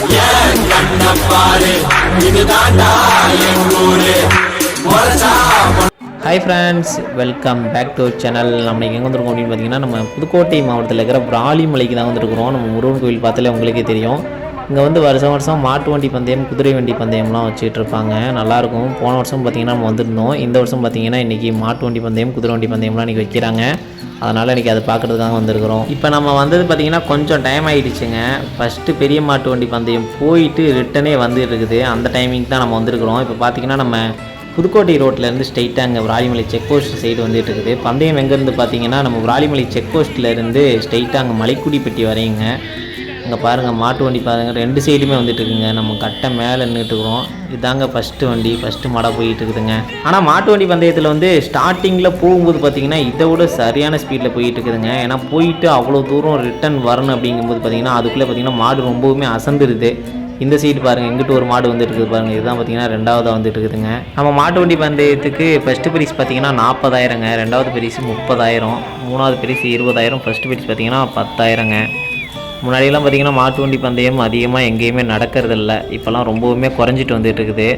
ஏன் கண்ண பாரு என் ஊரு முறைச்சா hi friends welcome back to channel நம்ம எங்கே வந்திருக்கோம் அப்படின்னு பார்த்தீங்கன்னா நம்ம புதுக்கோட்டை மாவட்டத்தில் இருக்கிற பிராலிமலைக்கு தான் வந்திருக்கிறோம். நம்ம முருகன் கோவில் பார்த்தாலே உங்களுக்கே தெரியும். இங்கே வந்து வருஷம் வருஷம் மாட்டு வண்டி பந்தயம் குதிரை வண்டி பந்தயம்லாம் வச்சுட்டு இருப்பாங்க நல்லாயிருக்கும். போன வருஷம் பார்த்திங்கன்னா நம்ம வந்திருந்தோம். இந்த வருஷம் பார்த்தீங்கன்னா இன்றைக்கி மாட்டு வண்டி பந்தயம் குதிரை வண்டி பந்தயம்லாம் இன்றைக்கி வைக்கிறாங்க. அதனால் இன்றைக்கி அதை பார்க்குறதுக்காக வந்திருக்கிறோம். இப்போ நம்ம வந்தது பார்த்திங்கன்னா கொஞ்சம் டைம் ஆகிடுச்சுங்க ஃபஸ்ட்டு பெரிய மாட்டு வண்டி பந்தயம் போயிட்டு ரிட்டனே வந்துட்டு இருக்குது அந்த டைமிங் தான் நம்ம வந்திருக்கிறோம். இப்போ பார்த்திங்கன்னா நம்ம புதுக்கோட்டை ரோட்லேருந்து ஸ்ட்ரைட்டாக அங்கே விராலிமலை செக் போஸ்ட் சைடு வந்துட்டு இருக்குது பந்தயம் எங்கேருந்து பார்த்தீங்கன்னா நம்ம விராலிமலை செக் போஸ்ட்லேருந்து ஸ்ட்ரைட்டாக அங்கே மலைக்குடிப்பட்டி வரையுங்க. அங்கே பாருங்கள் மாட்டு வண்டி பாருங்கள் ரெண்டு சைடுமே வந்துட்டு இருக்குங்க நம்ம கட்டை மேலே நின்றுட்டு இருக்கிறோம் இதாங்க ஃபஸ்ட்டு வண்டி ஃபஸ்ட்டு மடை போயிட்டு இருக்குதுங்க ஆனால் மாட்டு வண்டி பந்தயத்தில் வந்து ஸ்டார்டிங்கில் போகும்போது பார்த்தீங்கன்னா இதை விட சரியான ஸ்பீடில் போயிட்டு இருக்குதுங்க ஏன்னா போயிட்டு அவ்வளோ தூரம் ரிட்டர்ன் வரணும் அப்படிங்கும்போது பார்த்தீங்கன்னா அதுக்குள்ளே பார்த்தீங்கன்னா மாடு ரொம்பவுமே அசந்துருது. இந்த சைடு பாருங்க இங்கிட்டு ஒரு மாடு வந்துட்டு இருக்குது பாருங்க. இதுதான் பார்த்தீங்கன்னா ரெண்டாவதாக வந்துட்டு இருக்குதுங்க நம்ம மாட்டு வண்டி பந்தயத்துக்கு ஃபஸ்ட்டு பிரைஸ் பார்த்தீங்கன்னா நாற்பதாயிரங்க ரெண்டாவது பிரைஸ் முப்பதாயிரம். மூணாவது பிரைஸ் இருபதாயிரம். ஃபர்ஸ்ட் பிரைஸ் பார்த்தீங்கன்னா பத்தாயிரங்க. முன்னாடியெல்லாம் பார்த்தீங்கன்னா மாட்டு வண்டி பந்தயம் அதிகமாக எங்கேயுமே நடக்கிறதில்ல. இப்போல்லாம் ரொம்பவுமே குறைஞ்சிட்டு வந்துட்டு இருக்குது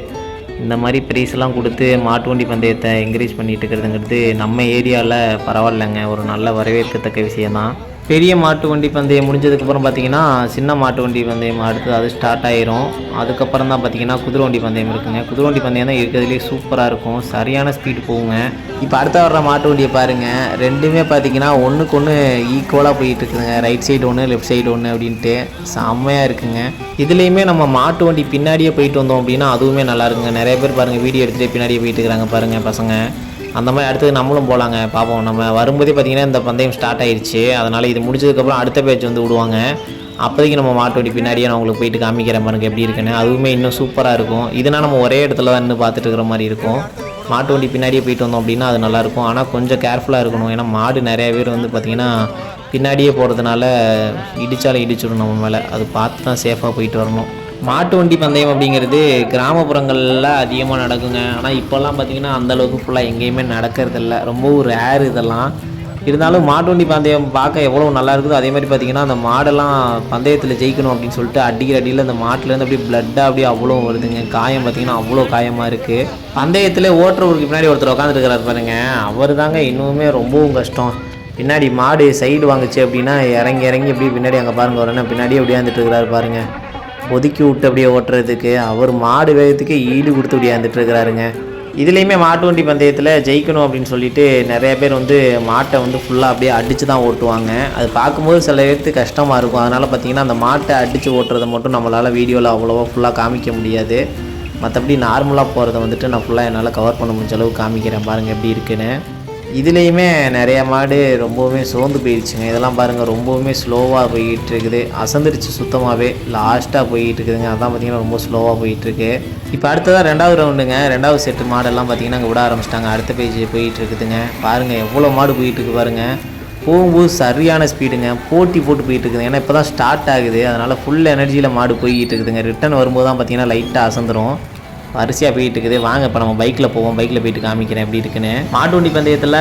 இந்த மாதிரி ப்ரைஸ்லாம் கொடுத்து மாட்டு வண்டி பந்தயத்தை என்கரேஜ் பண்ணிட்டு இருக்கிறதுங்கிறது நம்ம ஏரியாவில் பரவாயில்லைங்க. ஒரு நல்ல வரவேற்கத்தக்க விஷயம்தான் பெரிய மாட்டு வண்டி பந்தயம் முடிஞ்சதுக்கப்புறம் பார்த்தீங்கன்னா சின்ன மாட்டு வண்டி பந்தயம் அடுத்து அது ஸ்டார்ட் ஆயிரும். அதுக்கப்புறம் தான் பார்த்தீங்கன்னா குதிரை வண்டி பந்தயம் இருக்குங்க. குதிரை வண்டி பந்தயம் தான் இருக்கிறதுலேயே சூப்பராக இருக்கும். சரியான ஸ்பீடு போகுங்க. இப்போ அடுத்த வர்ற மாட்டு வண்டியை பாருங்கள் ரெண்டுமே பார்த்தீங்கன்னா ஒன்றுக்கு ஒன்று ஈக்குவலாக போயிட்டு இருக்குதுங்க. ரைட் சைடு ஒன்று லெஃப்ட் சைடு ஒன்று அப்படின்ட்டு செம்மையாக இருக்குங்க. இதுலேயுமே நம்ம மாட்டு வண்டி பின்னாடியே போயிட்டு வந்தோம் அப்படின்னா அதுவுமே நல்லா இருக்குங்க. நிறைய பேர் பாருங்கள் வீடியோ எடுத்துகிட்டு பின்னாடியே போயிட்டு இருக்கிறாங்க பாருங்கள் பசங்க. அந்த மாதிரி அடுத்தது நம்மளும் போகலாங்க பார்ப்போம் நம்ம வரும்போதே பார்த்தீங்கன்னா இந்த பந்தயம் ஸ்டார்ட் ஆயிடுச்சு அதனால் இது முடிச்சதுக்கப்புறம் அடுத்த பேட்ச் வந்து விடுவாங்க. அப்போதைக்கு நம்ம மாட்டு வண்டி பின்னாடியே நான் உங்களுக்கு போயிட்டு காமிக்கிறேன் பாருங்க எப்படி இருக்குன்னு. அதுவுமே இன்னும் சூப்பராக இருக்கும். இதுனா நம்ம ஒரே இடத்துல தான் நின்று பார்த்துட்டு இருக்கிற மாதிரி இருக்கும். மாட்டு வண்டி பின்னாடியே போயிட்டு வந்தோம் அப்படின்னா அது நல்லாயிருக்கும் ஆனால் கொஞ்சம் கேர்ஃபுல்லாக இருக்கணும். ஏன்னா மாடு நிறைய பேர் வந்து பார்த்திங்கன்னா பின்னாடியே போகிறதுனால இடித்தாலும் இடிச்சிடும் நம்ம மேலே. அது பார்த்து தான் சேஃபாக போயிட்டு வரணும். மாட்டு வண்டி பந்தயம் அப்படிங்கிறது கிராமப்புறங்களில் அதிகமாக நடக்குங்க. ஆனால் இப்போல்லாம் பார்த்தீங்கன்னா அந்தளவுக்கு ஃபுல்லாக எங்கேயுமே நடக்கிறதில்ல. ரொம்பவும் ஏர் இதெல்லாம். இருந்தாலும் மாட்டு வண்டி பந்தயம் பார்க்க எவ்வளோ நல்லா இருக்குதோ அதே மாதிரி பார்த்தீங்கன்னா அந்த மாடெல்லாம் பந்தயத்தில் ஜெயிக்கணும் அப்படின்னு சொல்லிட்டு அடிக்கிற அடியில் அந்த மாட்டிலேருந்து அப்படியே பிளட்டாக அப்படியே அவ்வளோ வருதுங்க. காயம் பார்த்தீங்கன்னா அவ்வளோ காயமாக இருக்குது பந்தயத்தில் ஓட்டுறவருக்கு பின்னாடி ஒருத்தர் உட்காந்துருக்கிறார் பாருங்க. அவர் தாங்க இன்னுமே ரொம்பவும் கஷ்டம். பின்னாடி மாடு சைடு வாங்குச்சு அப்படின்னா இறங்கி இறங்கி அப்படியே பின்னாடி அங்கே பாருங்க வரேன்னா பின்னாடியே அப்படியே இருக்கிறாரு பாருங்க. ஒதுக்கி விட்டு அப்படியே ஓட்டுறதுக்கு அவர் மாடு வேகத்துக்கு ஈடு கொடுத்து அப்படியே இருக்கிறாருங்க. இதுலேயுமே மாட்டு வண்டி பந்தயத்தில் ஜெயிக்கணும் அப்படின்னு சொல்லிட்டு நிறைய பேர் வந்து மாட்டை வந்து ஃபுல்லாக அப்படியே அடித்து தான் ஓட்டுவாங்க. அது பார்க்கும்போது சில பேருக்கு கஷ்டமாக இருக்கும். அதனால் பார்த்தீங்கன்னா அந்த மாட்டை அடித்து ஓட்டுறதை மட்டும் நம்மளால் வீடியோவில் அவ்வளோவா ஃபுல்லாக காமிக்க முடியாது. மற்றபடி நார்மலாக போகிறத வந்துட்டு நான் ஃபுல்லாக என்னால் கவர் பண்ண முடிஞ்ச அளவுக்கு காமிக்கிறேன். பாருங்கள் எப்படி இருக்குன்னு. இதுலேயுமே நிறைய மாடு ரொம்பவுமே சோர்ந்து போயிடுச்சுங்க இதெல்லாம் பாருங்கள் ரொம்பவுமே ஸ்லோவாக போயிட்டு இருக்குது அசந்துருச்சு சுத்தமாகவே லாஸ்ட்டாக போய்கிட்டு இருக்குதுங்க அதான் பார்த்தீங்கன்னா ரொம்ப ஸ்லோவாக போயிட்டுருக்கு. இப்போ அடுத்ததாக ரெண்டாவது ரவுண்டுங்க ரெண்டாவது செட்டு மாடெல்லாம் பார்த்தீங்கன்னா அங்கே விட ஆரம்பிச்சிட்டாங்க. அடுத்த பேஜ் போயிட்டு இருக்குதுங்க பாருங்கள் எவ்வளோ மாடு போயிட்டுருக்கு பாருங்கள் போகும்போது சரியான ஸ்பீடுங்க போட்டி போட்டு போயிட்டு இருக்குதுங்க ஏன்னா இப்போ தான் ஸ்டார்ட் ஆகுது. அதனால் ஃபுல் எனர்ஜியில் மாடு போய்கிட்டு இருக்குதுங்க ரிட்டன் வரும்போது தான் பார்த்திங்கன்னா லைட்டாக அசந்துடும் வரிசையாக போயிட்டு இருக்குது வாங்க இப்போ நம்ம பைக்கில் போவோம். பைக்கில் போயிட்டு காமிக்கிறேன் எப்படி இருக்குன்னு. மாட்டு வண்டி பந்தயத்தில்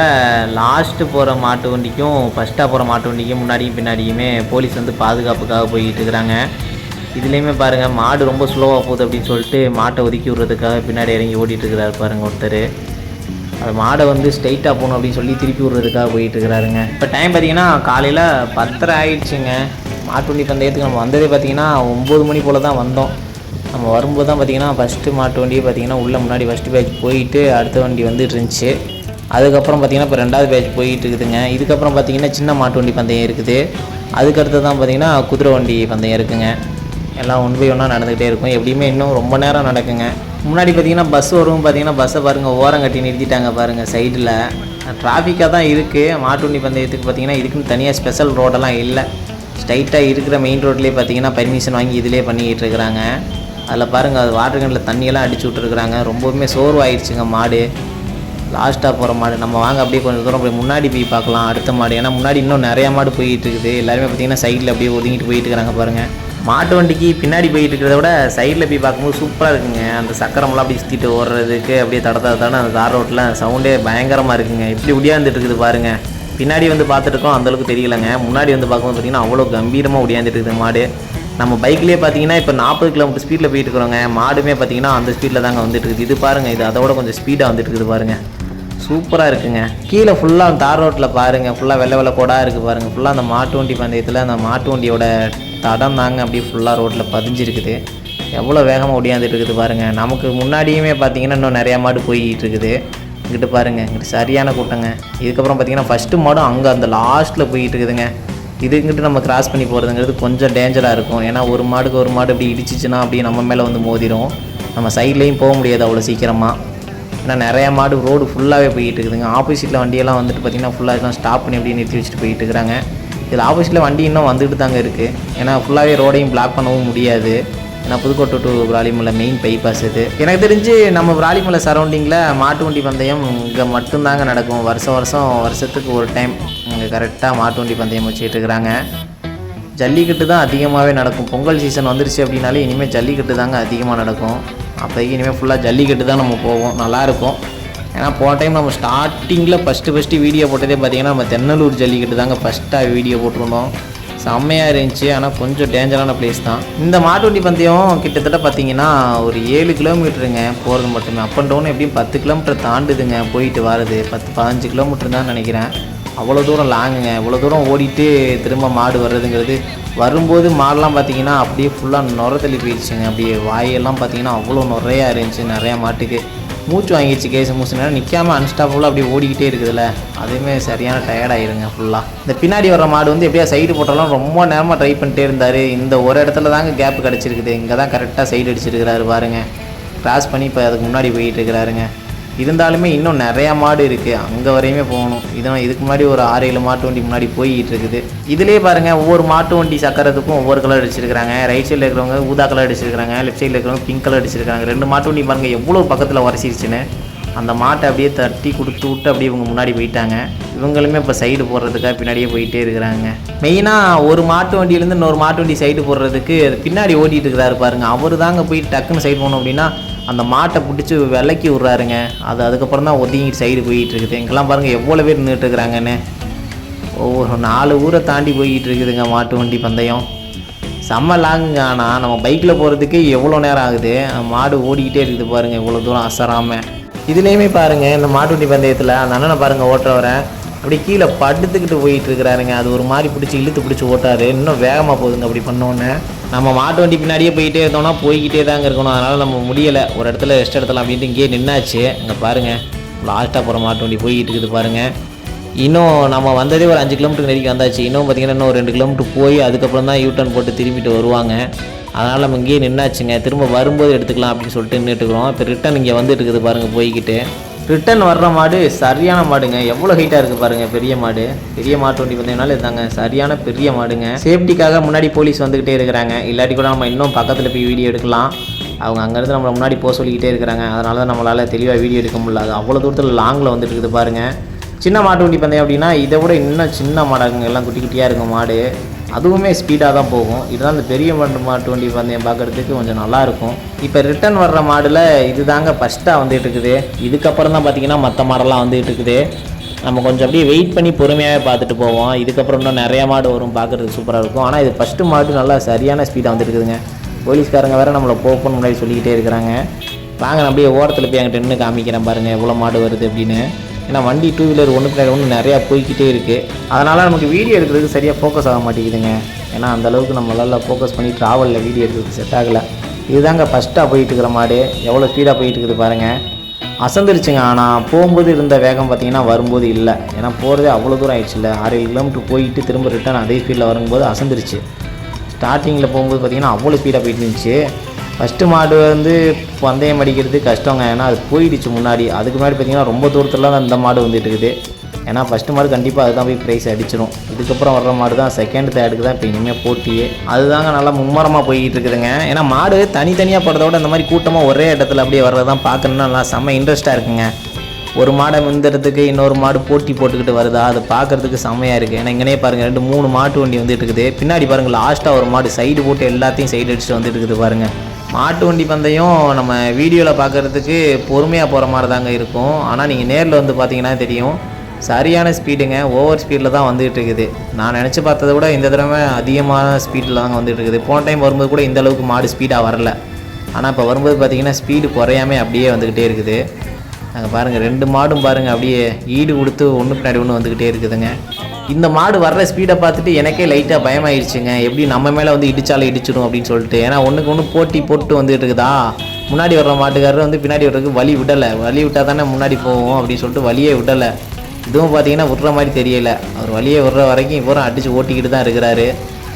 லாஸ்ட்டு போகிற மாட்டு வண்டிக்கும் ஃபஸ்ட்டாக போகிற மாட்டு வண்டிக்கும் முன்னாடியும் பின்னாடியுமே போலீஸ் வந்து பாதுகாப்புக்காக போயிட்டு இருக்கிறாங்க இதுலேயுமே பாருங்கள் மாடு ரொம்ப ஸ்லோவாக போகுது அப்படின்னு சொல்லிட்டு மாட்டை ஒதுக்கி விடுறதுக்காக பின்னாடி இறங்கி ஓடிட்டு இருக்கிறார் பாருங்கள் ஒருத்தர். அது மாடை வந்து ஸ்ட்ரைட்டாக போகணும் அப்படின்னு சொல்லி திருப்பி விடுறதுக்காக போயிட்டு இருக்கிறாருங்க இப்போ டைம் பார்த்தீங்கன்னா காலையில் பத்தரை ஆயிடுச்சுங்க. மாட்டு வண்டி பந்தயத்துக்கு நம்ம வந்ததே பார்த்தீங்கன்னா ஒம்பது மணி போல் தான் வந்தோம். நம்ம வரும்போது தான் பார்த்தீங்கன்னா ஃபஸ்ட்டு மாட்டு வண்டியே பார்த்தீங்கன்னா உள்ளே முன்னாடி ஃபஸ்ட்டு பேட்ச் போயிட்டு அடுத்த வண்டி வந்துட்டு இருந்துச்சு. அதுக்கப்புறம் பார்த்தீங்கன்னா இப்போ ரெண்டாவது பேட்ச் போயிட்டு இருக்குதுங்க. இதுக்கப்புறம் பார்த்தீங்கன்னா சின்ன மாட்டு வண்டி பந்தயம் இருக்குது. அதுக்கடுத்து தான் பார்த்தீங்கன்னா குதிரை வண்டி பந்தயம் இருக்குதுங்க எல்லாம் ஒன் பை ஒன்றா நடந்துக்கிட்டே இருக்கும். எப்படியுமே இன்னும் ரொம்ப நேரம் நடக்குங்க. முன்னாடி பார்த்தீங்கன்னா பஸ் வரும் பார்த்தீங்கன்னா பஸ்ஸை பாருங்கள் ஓரம் கட்டி நிறுத்திட்டாங்க பாருங்கள் சைடில் டிராஃபிக்காக தான் இருக்குது மாட்டு வண்டி பந்தயத்துக்கு பார்த்தீங்கன்னா இதுக்குன்னு தனியாக ஸ்பெஷல் ரோடெல்லாம் இல்லை. ஸ்ட்ரைட்டாக இருக்கிற மெயின் ரோட்லேயே பார்த்தீங்கன்னா பர்மிஷன் வாங்கி இதிலே பண்ணிக்கிட்டு இருக்கிறாங்க. அதில் பாருங்கள் அது வாட்டர் கேனில் தண்ணியெல்லாம் அடிச்சு விட்ருக்குறாங்க ரொம்பவுமே சோர்வாயிடுச்சுங்க மாடு. லாஸ்ட்டாக போகிற மாடு. நம்ம வாங்க அப்படியே கொஞ்சம் தூரம் போய் முன்னாடி போய் பார்க்கலாம் அடுத்த மாடு. ஏன்னா முன்னாடி இன்னும் நிறையா மாடு போயிட்டு இருக்குது எல்லாருமே பார்த்தீங்கன்னா சைடில் அப்படியே ஒதுங்கிட்டு போயிட்டு இருக்கிறாங்க பாருங்கள் மாட்டு வண்டிக்கு பின்னாடி போயிட்டு இருக்கிறத விட சைடில் போய் பார்க்கும்போது சூப்பராக இருக்குங்க. அந்த சக்கரமெல்லாம் அப்படியே சுற்றிட்டு ஓடுறதுக்கு அப்படியே தட தானே அந்த தார் ரோட்டில் சவுண்டே பயங்கரமாக இருக்குங்க. இப்படி உடியாந்துட்டு இருக்குது பாருங்கள் பின்னாடி வந்து பார்த்துட்டு இருக்கோம் அந்தளவுக்கு தெரியலங்க. முன்னாடி வந்து பார்க்கும்போது பார்த்தீங்கன்னா அவ்வளோ கம்பீரமாக உடியாந்துட்டு இருக்குது மாடு. நம்ம பைக்லேயே பார்த்தீங்கன்னா இப்போ நாற்பது கிலோமீட்டர் ஸ்பீடில் போயிட்டு இருக்கிறோங்க மாடுமே பார்த்தீங்கன்னா அந்த ஸ்பீடில் தாங்க வந்துட்டு இருக்குது இது பாருங்கள் இது அதோட கொஞ்சம் ஸ்பீடாக வந்துட்டு இருக்குது பாருங்கள் சூப்பராக இருக்குங்க. கீழே ஃபுல்லாக தார் ரோட்டில் பாருங்கள் ஃபுல்லாக வெள்ளை வெள்ளை கொடா இருக்குது பாருங்கள் ஃபுல்லாக அந்த மாட்டு வண்டி பந்தயத்தில் அந்த மாட்டு வண்டியோட தடம் தாங்க அப்படியே ஃபுல்லாக ரோட்டில் பதிஞ்சிருக்குது. எவ்வளோ வேகமாக ஒடியாந்துட்டு இருக்குது பாருங்கள் நமக்கு முன்னாடியுமே பார்த்தீங்கன்னா இன்னும் நிறையா மாடு போய்கிட்டு இருக்குது இங்கிட்டு பாருங்கள் இங்கிட்டு சரியான கூட்டங்க. இதுக்கப்புறம் பார்த்தீங்கன்னா ஃபஸ்ட்டு மாடும் அங்கே அந்த லாஸ்ட்டில் போய்கிட்டு இருக்குதுங்க இதுங்கிட்டு நம்ம கிராஸ் பண்ணி போகிறதுங்கிறது கொஞ்சம் டேஞ்சராக இருக்கும். ஏன்னா ஒரு மாடுக்கு ஒரு மாடு இப்படி இடிச்சிச்சுன்னா அப்படியே நம்ம மேலே வந்து மோதிரும். நம்ம சைட்லேயும் போக முடியாது அவ்வளோ சீக்கிரமாக ஏன்னா நிறையா மாடு ரோடு ஃபுல்லாகவே போயிட்டு இருக்குதுங்க. ஆப்போசிட்டில் வண்டியெல்லாம் வந்துட்டு பார்த்திங்கன்னா ஃபுல்லாக எல்லாம் ஸ்டாப் பண்ணி அப்படியே நிறுத்தி வச்சுட்டு போயிட்டு இருக்கிறாங்க. இதில் ஆப்போசிட்டில் வண்டி இன்னும் வந்துட்டு தாங்க இருக்குது ஏன்னா ஃபுல்லாகவே ரோடையும் பிளாக் பண்ணவும் முடியாது. ஏன்னா Pudukkottai to Viralimalai main bypass இது. எனக்கு தெரிஞ்சு நம்ம விராலிமலை சரௌண்டிங்கில் மாட்டு வண்டி பந்தயம் இங்கே மட்டும்தாங்க நடக்கும். வருஷம் வருஷம் வருஷத்துக்கு ஒரு டைம் கரெக்டாக மாட்டு வண்டி பந்தயம் வச்சுட்டு இருக்கிறாங்க ஜல்லிக்கட்டு தான் அதிகமாகவே நடக்கும். பொங்கல் சீசன் வந்துருச்சு அப்படின்னாலே இனிமேல் ஜல்லிக்கட்டு தாங்க அதிகமாக நடக்கும். அப்போதைக்கு இனிமேல் ஃபுல்லாக ஜல்லிக்கட்டு தான் நம்ம போவோம். நல்லாயிருக்கும் ஏன்னா போன டைம் நம்ம ஸ்டார்டிங்கில் ஃபஸ்ட்டு ஃபஸ்ட்டு வீடியோ போட்டதே பார்த்தீங்கன்னா நம்ம தென்னலூர் ஜல்லிக்கட்டு தாங்க ஃபஸ்ட்டாக வீடியோ போட்டிருந்தோம். செம்மையாக இருந்துச்சு. ஆனால் கொஞ்சம் டேஞ்சரான பிளேஸ் தான். இந்த மாட்டுவண்டி பந்தயம் கிட்டத்தட்ட பார்த்தீங்கன்னா ஒரு ஏழு கிலோமீட்டருங்க போகிறது மட்டுமே. அப் அண்ட் டவுன் எப்படியும் பத்து கிலோமீட்டர் தாண்டுதுங்க. போயிட்டு வர்றது. பத்து பதினஞ்சு கிலோமீட்டர் தான் நினைக்கிறேன். அவ்வளோ தூரம் லாங்குங்க. இவ்வளோ தூரம் ஓடிட்டு திரும்ப மாடு வர்றதுங்கிறது வரும்போது மாடெலாம் பார்த்தீங்கன்னா அப்படியே ஃபுல்லாக நுர தள்ளி போயிடுச்சுங்க. அப்படியே வாயெல்லாம் பார்த்தீங்கன்னா அவ்வளோ நிறையா இருந்துச்சு நிறையா மாட்டுக்கு. மூச்சு வாங்கிடுச்சு கேஸ் மூச்சு. நேரம் நிற்காமல் அன்ஸ்டாப்புள்ள அப்படியே ஓடிக்கிட்டே இருக்குதுல்ல. அதுவுமே சரியான டயர்டாயிருங்க ஃபுல்லாக இந்த பின்னாடி வர மாடு வந்து எப்படியா சைடு போட்டாலும் ரொம்ப நேரமாக ட்ரை பண்ணிட்டே இருந்தார். இந்த ஒரு இடத்துல தாங்க கேப் கிடச்சிருக்குது. இங்கே தான் கரெக்டாக சைடு அடிச்சிருக்கிறாரு பாருங்க. கிராஸ் பண்ணி இப்போ அதுக்கு முன்னாடி போயிட்டு இருக்கிறாருங்க. இருந்தாலுமே இன்னும் நிறையா மாடு இருக்குது அங்கே வரையுமே போகணும். இதான் இதுக்கு முன்னாடி ஒரு ஆறு ஏழு மாட்டு வண்டி முன்னாடி போய்கிட்டு இருக்குது. இதுலேயே பாருங்கள் ஒவ்வொரு மாட்டு வண்டி சக்கரத்துக்கும் ஒவ்வொரு கலர் அடிச்சிருக்காங்க ரைட் சைடில் இருக்கிறவங்க ஊதா கலர் அடிச்சிருக்காங்க லெஃப்ட் சைடில் இருக்கிறவங்க பிங்க் கலர் அடிச்சிருக்காங்க ரெண்டு மாட்டு வண்டி பாருங்கள் எவ்வளோ பக்கத்தில் உரசிருச்சுன்னு அந்த மாட்டை அப்படியே தட்டி கொடுத்து விட்டு அப்படியே இவங்க முன்னாடி போயிட்டாங்க. இவங்களுமே இப்போ சைடு போடுறதுக்காக பின்னாடியே போயிட்டே இருக்கிறாங்க. மெயினாக ஒரு மாட்டு வண்டியிலேருந்து இன்னொரு மாட்டு வண்டி சைடு போடுறதுக்கு பின்னாடி ஓட்டிகிட்டு இருக்கிறாரு பாருங்க. அவர் தாங்க போய் டக்குன்னு சைடு போனோம் அப்படின்னா அந்த மாட்டை பிடிச்சி விலக்கி விட்றாருங்க. அது அதுக்கப்புறம் தான் ஒதுங்கி சைடு போயிட்டு இருக்குது. எங்கெல்லாம் பாருங்கள் எவ்வளோ பேர் நின்றுட்டுருக்குறாங்கன்னு ஒவ்வொரு நாலு ஊரை தாண்டி போய்கிட்டு இருக்குதுங்க மாட்டு வண்டி பந்தயம். செம்ம லாங்குங்க ஆனால் நம்ம பைக்கில் போகிறதுக்கு எவ்வளோ நேரம் ஆகுது? மாடு ஓடிக்கிட்டே இருக்குது பாருங்கள் இவ்வளோ தூரம் அசராமல் இதுலேயுமே பாருங்கள் இந்த மாட்டு வண்டி பந்தயத்தில் அந்த அண்ணனை பாருங்கள் ஓட்டுறவரை. அப்படி கீழே படுத்துக்கிட்டு போயிட்டு இருக்கிறாருங்க. அது ஒரு மாதிரி பிடிச்சி இழுத்து பிடிச்சி ஓட்டாரு இன்னும் வேகமாக போகுதுங்க அப்படி பண்ணோன்னே. நம்ம மாட்டு வண்டி பின்னாடியே போயிட்டே இருந்தோம்னா போய்கிட்டே தாங்க இருக்கணும். அதனால் நம்ம முடியலை. ஒரு இடத்துல ரெஸ்ட் எடுத்தலாம் அப்படின்ட்டு இங்கேயே நின்னாச்சு. இங்கே பாருங்கள் லாஸ்ட்டாக போகிற மாட்டு வண்டி போய்கிட்டு இருக்குது பாருங்கள் இன்னும் நம்ம வந்ததே ஒரு அஞ்சு கிலோமீட்டர் நெருக்கி வந்தாச்சு. இன்னும் பார்த்தீங்கன்னா இன்னும் ஒரு ரெண்டு கிலோமீட்டர் போய் அதுக்கப்புறம் தான் யூட்டர்ன் போட்டு திரும்பிட்டு வருவாங்க. அதனால் நம்ம இங்கேயே நின்னாச்சுங்க. திரும்ப வரும்போது எடுத்துக்கலாம் அப்படின்னு சொல்லிட்டு நின்றுட்டுருக்குறோம் இப்போ ரிட்டன் இங்கே வந்துட்டு இருக்குது பாருங்கள் போய்கிட்டு ரிட்டன் வர்ற மாடு சரியான மாடுங்க. எவ்வளோ ஹைட்டாக இருக்குது பாருங்கள் பெரிய மாடு. பெரிய மாட்டு வண்டி வந்ததுனால இருந்தாங்க சரியான பெரிய மாடுங்க. சேஃப்டிக்காக முன்னாடி போலீஸ் வந்துக்கிட்டே இருக்கிறாங்க. இல்லாட்டி கூட நம்ம இன்னும் பக்கத்தில் போய் வீடியோ எடுக்கலாம். அவங்க அங்கேருந்து நம்மளை முன்னாடி போக சொல்லிக்கிட்டே இருக்கிறாங்க. அதனால தான் நம்மளால் தெளிவாக வீடியோ எடுக்க முடியல. அது அவ்வளோ தூரத்தில் லாங்கில் வந்துட்டு இருக்குது பாருங்கள் சின்ன மாட்டு வண்டி பந்தயம் அப்படின்னா இதை விட இன்னும் சின்ன மாடாக எல்லாம் குட்டி குட்டியாக இருக்கும் மாடு. அதுவுமே ஸ்பீடாக தான் போகும். இதுதான் இந்த பெரிய மாட்டு மாட்டு வண்டி பந்தயம் பார்க்குறதுக்கு கொஞ்சம் நல்லாயிருக்கும் இப்போ ரிட்டர்ன் வர்ற மாடில் இது தாங்க ஃபஸ்ட்டாக வந்துட்டு இருக்குது இதுக்கப்புறம் தான் பார்த்தீங்கன்னா மற்ற மாடெல்லாம் வந்துட்டு இருக்குது நம்ம கொஞ்சம் அப்படியே வெயிட் பண்ணி பொறுமையாகவே பார்த்துட்டு போவோம். இதுக்கப்புறம் இன்னும் நிறையா மாடு வரும் பார்க்குறதுக்கு சூப்பராக இருக்கும். ஆனால் இது ஃபஸ்ட்டு மாடு நல்லா சரியான ஸ்பீடாக வந்துருக்குதுங்க போலீஸ்காரங்க வேறு நம்மளை போப்போன்னு முன்னாடி சொல்லிக்கிட்டே இருக்கிறாங்க. வாங்க நான் அப்படியே ஓரத்தில் போய் அங்கிட்ட நின்று காமிக்கிறேன் பாருங்கள் எவ்வளோ மாடு வருது அப்படின்னு. ஏன்னா வண்டி டூ வீலர் ஒன்று பின்னாடி ஒன்று நிறையா போய்கிட்டே இருக்குது அதனால் நமக்கு வீடியோ எடுக்கிறதுக்கு சரியாக ஃபோக்கஸ் ஆக மாட்டேங்குதுங்க. ஏன்னா அந்த அளவுக்கு நம்மளால் ஃபோக்கஸ் பண்ணி ட்ராவலில் வீடியோ எடுக்கிறதுக்கு செட் ஆகலை. இதுதாங்க ஃபஸ்ட்டாக போயிட்டு இருக்கிற மாடு. எவ்வளோ ஸ்பீடாக போயிட்டு இருக்குது பாருங்கள் அசந்துருச்சுங்க. ஆனால் போகும்போது இருந்த வேகம் பார்த்திங்கன்னா வரும்போது இல்லை. ஏன்னா போகிறதே அவ்வளோ தூரம் ஆயிடுச்சுல்ல ஆறு ஏழு கிலோமீட்டர் போயிட்டு திரும்ப ரிட்டர்ன் அதே ஸ்பீடில் வரும்போது அசந்துருச்சு. ஸ்டார்டிங்கில் போகும்போது பார்த்தீங்கன்னா அவ்வளோ ஸ்பீடாக போயிட்டு இருந்துச்சு. ஃபஸ்ட்டு மாடு வந்து பந்தயம் அடிக்கிறது கஷ்டங்க. ஏன்னா அது போயிடுச்சு முன்னாடி. அதுக்கு முன்னாடி பார்த்தீங்கன்னா ரொம்ப தூரத்தில் தான் இந்த மாடு வந்துட்டு இருக்குது ஏன்னா ஃபஸ்ட்டு மாடு கண்டிப்பாக அதுதான் போய் ப்ரைஸ் அடிச்சிடும் இதுக்கப்புறம் வர்ற மாடு தான் செகண்ட் தேர்டுக்கு தான் இப்போ இனிமேல் போட்டியே. அதுதாங்க நல்லா மும்மரமாக போய்கிட்டு இருக்குதுங்க ஏன்னா மாடு தனித்தனியாக போகிறத விட இந்த மாதிரி கூட்டமாக ஒரே இடத்துல அப்படியே வர்றதான் பார்க்கணுன்னா நல்லா செம்ம இன்ட்ரெஸ்ட்டாக இருக்குங்க. ஒரு மாடை முந்துறதுக்கு இன்னொரு மாடு போட்டி போட்டுக்கிட்டு வருதா அது பார்க்கறதுக்கு செம்மையாக இருக்குது ஏன்னா இங்கனே பாருங்கள் ரெண்டு மூணு மாட்டு வண்டி வந்துட்டு இருக்குது பின்னாடி பாருங்கள் லாஸ்ட்டாக ஒரு மாடு சைடு போட்டு எல்லாத்தையும் சைடு அடிச்சுட்டு வந்துட்டு இருக்குது பாருங்கள் மாட்டு வண்டி பந்தயம் நம்ம வீடியோவில் பார்க்குறதுக்கு பொறுமையாக போகிற மாதிரி தாங்க இருக்கும். ஆனால் நீங்கள் நேரில் வந்து பார்த்தீங்கன்னா தெரியும். சரியான ஸ்பீடுங்க. ஓவர் ஸ்பீடில் தான் வந்துகிட்டு இருக்குது. நான் நினச்சி பார்த்ததை விட இந்த தடவை அதிகமான ஸ்பீடில் தாங்க வந்துட்டு இருக்குது. போன டைம் வரும்போது கூட இந்த அளவுக்கு மாடு ஸ்பீடாக வரல. ஆனால் இப்போ வரும்போது பார்த்தீங்கன்னா ஸ்பீடு குறையாம அப்படியே வந்துக்கிட்டே இருக்குது. நாங்கள் பாருங்கள் ரெண்டு மாடும் பாருங்கள் அப்படியே ஈடு கொடுத்து ஒன்று பின்னாடி ஒன்று வந்துக்கிட்டே இருக்குதுங்க. இந்த மாடு வர்ற ஸ்பீடை பார்த்துட்டு எனக்கே லைட்டாக பயமாயிடுச்சுங்க எப்படி நம்ம மேலே வந்து இடிச்சாலும் இடிச்சிடும் அப்படின்னு சொல்லிட்டு. ஏன்னா ஒன்றுக்கு ஒன்று போட்டி போட்டு வந்துட்டு இருக்குதா முன்னாடி வர்ற மாட்டுக்காரர் வந்து பின்னாடி வர்றதுக்கு வழி விடலை. வழி விட்டால் தானே முன்னாடி போவோம் அப்படின்னு சொல்லிட்டு வழியே விடலை. இதுவும் பார்த்தீங்கன்னா விட்ற மாதிரி தெரியலை. அவர் வழியே விடுற வரைக்கும் இப்போ அடித்து ஓட்டிக்கிட்டு தான் இருக்கிறாரு.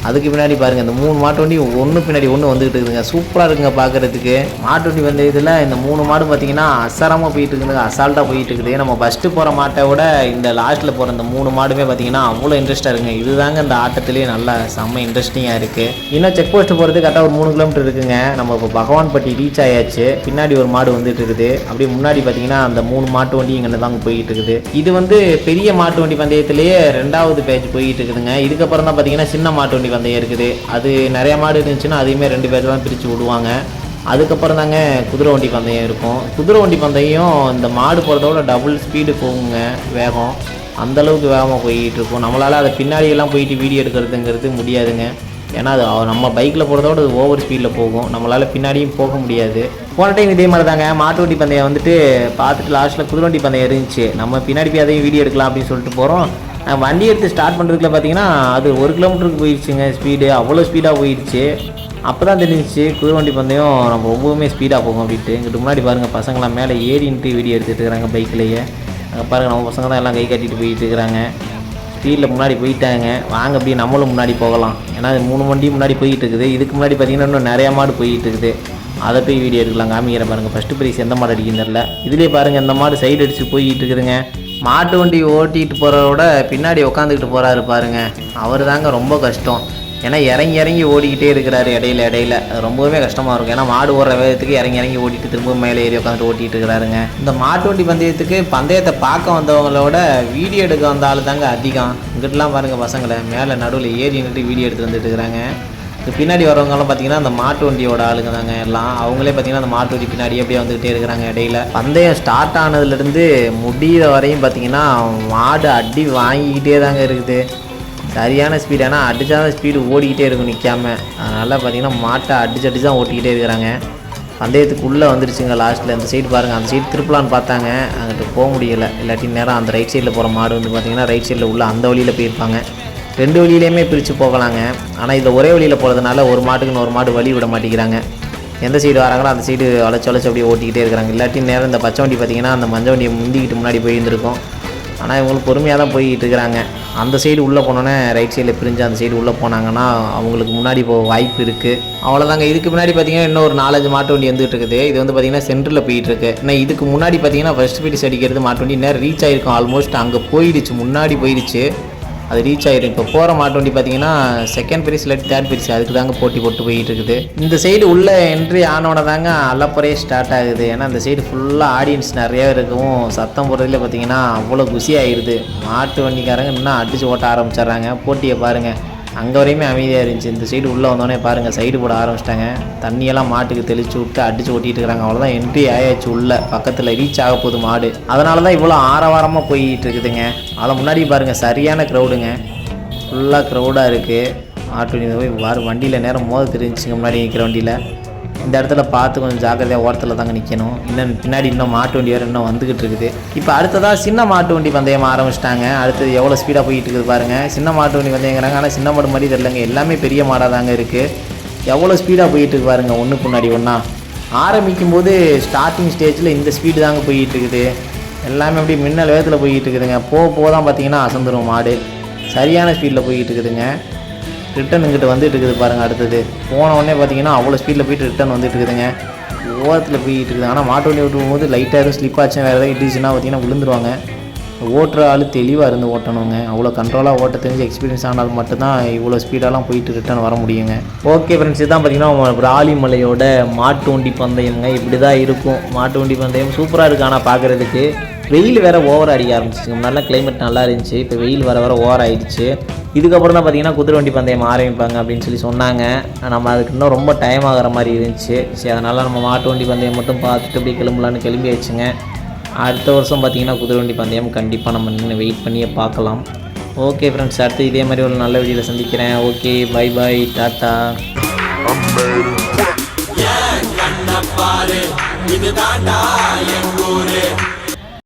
அதுக்கு பின்னாடி பாருங்கள் இந்த மூணு மாட்டு வண்டி ஒன்று பின்னாடி ஒன்று வந்துகிட்டு இருக்குதுங்க. சூப்பராக இருக்குங்க பார்க்குறதுக்கு மாட்டு வண்டி வந்த இதில் இந்த மூணு மாடு பார்த்தீங்கன்னா அசாரமாக போயிட்டு இருக்குதுங்க அசால்ட்டாக போயிட்டு இருக்குது நம்ம ஃபஸ்ட்டு போகிற மாட்டை விட இந்த லாஸ்ட்டில் போகிற இந்த மூணு மாடுமே பார்த்தீங்கன்னா அவ்வளோ இன்ட்ரெஸ்ட்டாக இருக்குங்க. இதுதாங்க இந்த ஆட்டத்திலேயே நல்லா செம்ம இன்ட்ரெஸ்டிங்காக இருக்குது இன்னும் செக் போஸ்ட் போகிறது கரெக்டாக ஒரு மூணு கிலோமீட்டர் இருக்குங்க. நம்ம இப்போ பகவான்பட்டி ரீச் ஆயாச்சு. பின்னாடி ஒரு மாடு வந்துட்டு இருக்குது. அப்படியே முன்னாடி பார்த்தீங்கன்னா அந்த மூணு மாட்டு வண்டி இங்கே தாங்க போயிட்டு இருக்குது. இது வந்து பெரிய மாட்டு வண்டி பந்தயத்திலேயே ரெண்டாவது பேஜ் போயிட்டு இருக்குதுங்க. இதுக்கப்புறம் தான் பார்த்தீங்கன்னா சின்ன மாட்டு வண்டி பந்தயம் இருக்குது. அது நிறைய மாடு இருந்துச்சுன்னா அதையுமே ரெண்டு பேர் தான் பிரித்து விடுவாங்க. அதுக்கப்புறம் தாங்க குதிரை வண்டி பந்தயம் இருக்கும். குதிரை வண்டி பந்தயம் இந்த மாடு போகிறதோட டபுள் ஸ்பீடு போகுங்க வேகம். அந்தளவுக்கு வேகமாக போயிட்டு இருக்கும். நம்மளால் அதை பின்னாடியெல்லாம் போயிட்டு வீடியோ எடுக்கிறதுங்கிறது முடியாதுங்க. ஏன்னா அது நம்ம பைக்கில் போகிறதோட அது ஓவர் ஸ்பீடில் போகும். நம்மளால் பின்னாடியும் போக முடியாது. போன டைம் இதே மாதிரி தாங்க மாட்டு வண்டி பந்தயம் வந்துட்டு பார்த்துட்டு லாஸ்ட்டில் குதிரை வண்டி பந்தயம் இருந்துச்சு. நம்ம பின்னாடி போய் அதையும் வீடியோ எடுக்கலாம் அப்படின்னு சொல்லிட்டு போகிறோம் வண்டி எடுத்து ஸ்டார்ட் பண்ணுறதுக்குள்ள பார்த்தீங்கன்னா அது ஒரு கிலோமீட்டருக்கு போயிடுச்சுங்க ஸ்பீடு அவ்வளோ ஸ்பீடாக போயிடுச்சு அப்போ தான் தெரிஞ்சிச்சு குதிரை வண்டி பந்தயம் நம்ம ரொம்பவுமே ஸ்பீடாக போகும் அப்படின்ட்டு. இங்கிட்டு முன்னாடி பாருங்கள் பசங்களாம் மேலே ஏறின்ட்டு வீடியோ எடுத்துகிட்டு இருக்கிறாங்க பைக்லேயே அங்கே பாருங்கள் நம்ம பசங்க தான் எல்லாம் கை கட்டிட்டு போயிட்டு இருக்கிறாங்க. ஸ்பீடில் முன்னாடி போயிட்டாங்க. வாங்க அப்படியே நம்மளும் முன்னாடி போகலாம். ஏன்னா அது மூணு வண்டி முன்னாடி போயிட்டு இருக்குது. இதுக்கு முன்னாடி பார்த்தீங்கன்னா இன்னும் நிறையா மாடு போயிட்டு இருக்குது. அதை போய் வீடியோ எடுக்கலாம் காமிக்கிற பாருங்கள் ஃபஸ்ட்டு ப்ரைஸ் எந்த மாடு அடிக்குன்னு தெரில இதுலேயே பாருங்கள் இந்த மாடு சைடு அடித்து போயிட்டு இருக்குதுங்க. மாட்டு வண்டி ஓட்டிகிட்டு போகிறதோட பின்னாடி உட்காந்துக்கிட்டு போகிறாரு பாருங்க. அவர் தாங்க ரொம்ப கஷ்டம். ஏன்னா இறங்கி இறங்கி ஓடிக்கிட்டே இருக்கிறாரு இடையில இடையில. அது ரொம்பவுமே கஷ்டமாக இருக்கும். ஏன்னா மாடு ஓடுற வேகத்துக்கு இறங்கி இறங்கி ஓட்டிட்டு திரும்ப மேலே ஏறி உட்காந்துட்டு ஓட்டிகிட்டு இருக்கிறாருங்க. இந்த மாட்டு வண்டி பந்தயத்துக்கு பந்தயத்தை பார்க்க வந்தவங்களோட வீடியோ எடுக்க வந்த ஆள் தாங்க அதிகம். இங்கிட்டலாம் பாருங்கள் பசங்களை. மேலே நடுவில் ஏறி நின்றுட்டு வீடியோ எடுத்து வந்துட்டு இருக்கிறாங்க. இது பின்னாடி வரவங்கலாம் பார்த்தீங்கன்னா அந்த மாட்டு வண்டியோட ஆளுங்க தாங்க எல்லாம். அவங்களே பார்த்தீங்கன்னா அந்த மாட்டு வண்டி பின்னாடி அப்படியே வந்துகிட்டே இருக்கிறாங்க இடையில. பந்தயம் ஸ்டார்ட் ஆனதுலேருந்து முடிகிற வரையும் பார்த்தீங்கன்னா மாடு அடி வாங்கிக்கிட்டே தாங்க இருக்குது. சரியான ஸ்பீடு ஆனால் அடிச்சாதான் ஸ்பீடு ஓடிக்கிட்டே இருக்கும் நிற்காம அதனால் பார்த்தீங்கன்னா மாட்டை அடிச்சு அடிச்சு தான் ஓட்டிக்கிட்டே இருக்கிறாங்க. பந்தயத்துக்குள்ளே வந்துருச்சுங்க லாஸ்ட்டில் அந்த சைடு பாருங்கள் அந்த சைடு திருப்பலான்னு பார்த்தாங்க. அங்கிட்டு போக முடியலை. இல்லாட்டி நேரம் அந்த ரைட் சைடில் போகிற மாடு வந்து பார்த்தீங்கன்னா ரைட் சைடில் உள்ள அந்த வழியில் போயிருப்பாங்க. ரெண்டு வழியிலையுமே பிரித்து போகலாங்க. ஆனால் இதில் ஒரே வழியில் போகிறதுனால ஒரு மாட்டுக்குன்னு ஒரு மாடு வழி விட மாட்டேங்கிறாங்க. எந்த சைடு வராங்களோ அந்த சைடு வளைச்சு வளைச்சு அப்படியே ஓட்டிக்கிட்டே இருக்கிறாங்க. இல்லாட்டி நேரம் இந்த பச்சை வண்டி பார்த்திங்கன்னா அந்த மஞ்சள் வண்டியை முந்திக்கிட்டு முன்னாடி போயிருந்துருக்கும் ஆனால் இவங்களுக்கு பொறுமையாக தான் போய்கிட்டு இருக்கிறாங்க. அந்த சைடு உள்ளே போனோன்னே ரைட் சைடில் பிரிஞ்சு அந்த சைடு உள்ளே போனாங்கன்னா அவங்களுக்கு முன்னாடி போக வாய்ப்பு இருக்குது அவ்வளோதாங்க இதுக்கு முன்னாடி பார்த்தீங்கன்னா இன்னும் ஒரு நாலஞ்சு மாட்டு வண்டி வந்துட்டு இருக்குது. இது வந்து பார்த்தீங்கன்னா சென்டரில் போயிட்டுருக்கு ஆனால் இதுக்கு முன்னாடி பார்த்தீங்கன்னா ஃபஸ்ட் பீடிஸ் அடிக்கிறது மாட்டு வண்டி நேரம் ரீச் ஆகிருக்கும் ஆல்மோஸ்ட் அங்கே போயிடுச்சு. முன்னாடி போயிடுச்சு. அது ரீச் ஆகிடும் இப்போ போகிற மாட்டு வண்டி பார்த்தீங்கன்னா செகண்ட் பிரைஸ் இல்லாட்டி தேர்ட் பிரைஸ் அதுக்கு தாங்க போட்டி போட்டு போயிட்டு இருக்குது. இந்த சைடு உள்ள என்ட்ரி ஆனோட தாங்க அலப்பறையே ஸ்டார்ட் ஆகுது. ஏன்னா இந்த சைடு ஃபுல்லாக ஆடியன்ஸ் நிறைய இருக்கவும் சத்தம் போடுறதுல பார்த்தீங்கன்னா அவ்வளோ குஷி ஆயிடுது மாட்டு வண்டிக்காரங்க இன்னும் அடிச்சு ஓட்ட ஆரம்பிச்சிடுறாங்க. போட்டியை பாருங்கள் அங்கே வரையுமே அமைதியாக இருந்துச்சு. இந்த சைடு உள்ளே வந்தோடனே பாருங்கள் சைடு போட ஆரம்பிச்சிட்டாங்க. தண்ணியெல்லாம் மாட்டுக்கு தெளிச்சு விட்டு அடிச்சு ஓட்டிட்டு இருக்காங்க. அவ்வளோதான் என்ட்ரி ஆயாச்சு உள்ள. பக்கத்தில் ரீச் ஆக போகுது மாடு. அதனால தான் இவ்வளோ ஆரவாரமாக போயிட்டு இருக்குதுங்க. அதில் முன்னாடி பாருங்கள் சரியான க்ரௌடுங்க ஃபுல்லாக க்ரௌடாக இருக்குது ஆட்டோ போய் வாரு வண்டியில் நேரம் மோத தெரிஞ்சுங்க முன்னாடி நிற்கிற வண்டியில். இந்த இடத்துல பார்த்து கொஞ்சம் ஜாக்கிரதையாக ஓரத்தில் தாங்க நிற்கணும் இன்னும் பின்னாடி இன்னும் மாட்டு வண்டி வேறு இன்னும் வந்துக்கிட்டு இருக்குது. இப்போ அடுத்ததாக சின்ன மாட்டு வண்டி பந்தயம் ஆரம்பிச்சிட்டாங்க. அடுத்தது எவ்வளோ ஸ்பீடாக போயிட்டு இருக்குது பாருங்கள் சின்ன மாட்டு வண்டி பந்தயங்கிறாங்க ஆனால் சின்ன மாடு மாதிரி தெரியலங்க. எல்லாமே பெரிய மாடாக தாங்க இருக்குது எவ்வளோ ஸ்பீடாக போயிட்டு இருக்கு பாருங்க ஒன்றுக்கு முன்னாடி ஒன்றா ஆரம்பிக்கும் போது ஸ்டார்டிங் ஸ்டேஜில் இந்த ஸ்பீடு தாங்க போயிட்டு இருக்குது. எல்லாமே அப்படியே மின்னல் வேகத்தில் போயிட்டு இருக்குதுங்க. போக போக தான் பார்த்தீங்கன்னா அசந்துடும் மாடு. சரியான ஸ்பீடில் போயிட்டு இருக்குதுங்க. ரிட்டன் இங்கிட்ட வந்துட்டு இருக்குது பாருங்கள் அடுத்தது. போன உடனே பார்த்தீங்கன்னா அவ்வளோ ஸ்பீடில் போயிட்டு ரிட்டன் வந்துட்டு இருக்குதுங்க. ஓரத்தில் போயிட்டு இருக்குது. ஆனால் மாட்டு வண்டி ஓட்டும் போது லைட்டாக எதுவும் ஸ்லிப் ஆச்சு வேறு ஏதாவது இட்டுச்சுன்னா பார்த்தீங்கன்னா விழுந்துருவாங்க. ஓட்டுற ஆள் தெளிவாக இருந்து ஓட்டணுங்க. அவ்வளோ கண்ட்ரோலாக ஓட்ட தெரிஞ்சு எக்ஸ்பீரியன்ஸ் ஆனால் மட்டும்தான் இவ்வளோ ஸ்பீடாலாம் போயிட்டு ரிட்டர்ன் வர முடியுங்க. ஓகே ஃப்ரெண்ட்ஸ் இதுதான் பார்த்தீங்கன்னா பிராலிமலையோட மாட்டு வண்டி பந்தயம்ங்க. இப்படி தான் இருக்கும். மாட்டு வண்டி பந்தயம் சூப்பராக இருக்கு ஆனால் பார்க்குறதுக்கு வெயில் வேற ஓவர் அடிக்க ஆரம்பிச்சிச்சு நல்லா கிளைமேட் நல்லா இருந்துச்சு. இப்போ வெயில் வர வர ஓவர் ஆயிடுச்சு. இதுக்கப்புறம் தான் பார்த்தீங்கன்னா குதிரை வண்டி பந்தயம் ஆரம்பிப்பாங்க அப்படின்னு சொல்லி சொன்னாங்க. நம்ம அதுக்கு இன்னும் ரொம்ப டைம் ஆகிற மாதிரி இருந்துச்சு. சரி அதனால் நம்ம மாட்டு வண்டி பந்தயம் மட்டும் பார்த்துட்டு அப்படியே கிளம்பலான்னு கிளம்பி வச்சுங்க அடுத்த வருஷம் பார்த்தீங்கன்னா குதிரை வண்டி பந்தயம் கண்டிப்பாக நம்ம நின்று வெயிட் பண்ணியே பார்க்கலாம். ஓகே ஃப்ரெண்ட்ஸ் அடுத்து இதே மாதிரி ஒரு நல்ல வீடியோவில் சந்திக்கிறேன். Okay bye bye tata. கண்ணப்பாரு இது தாண்டா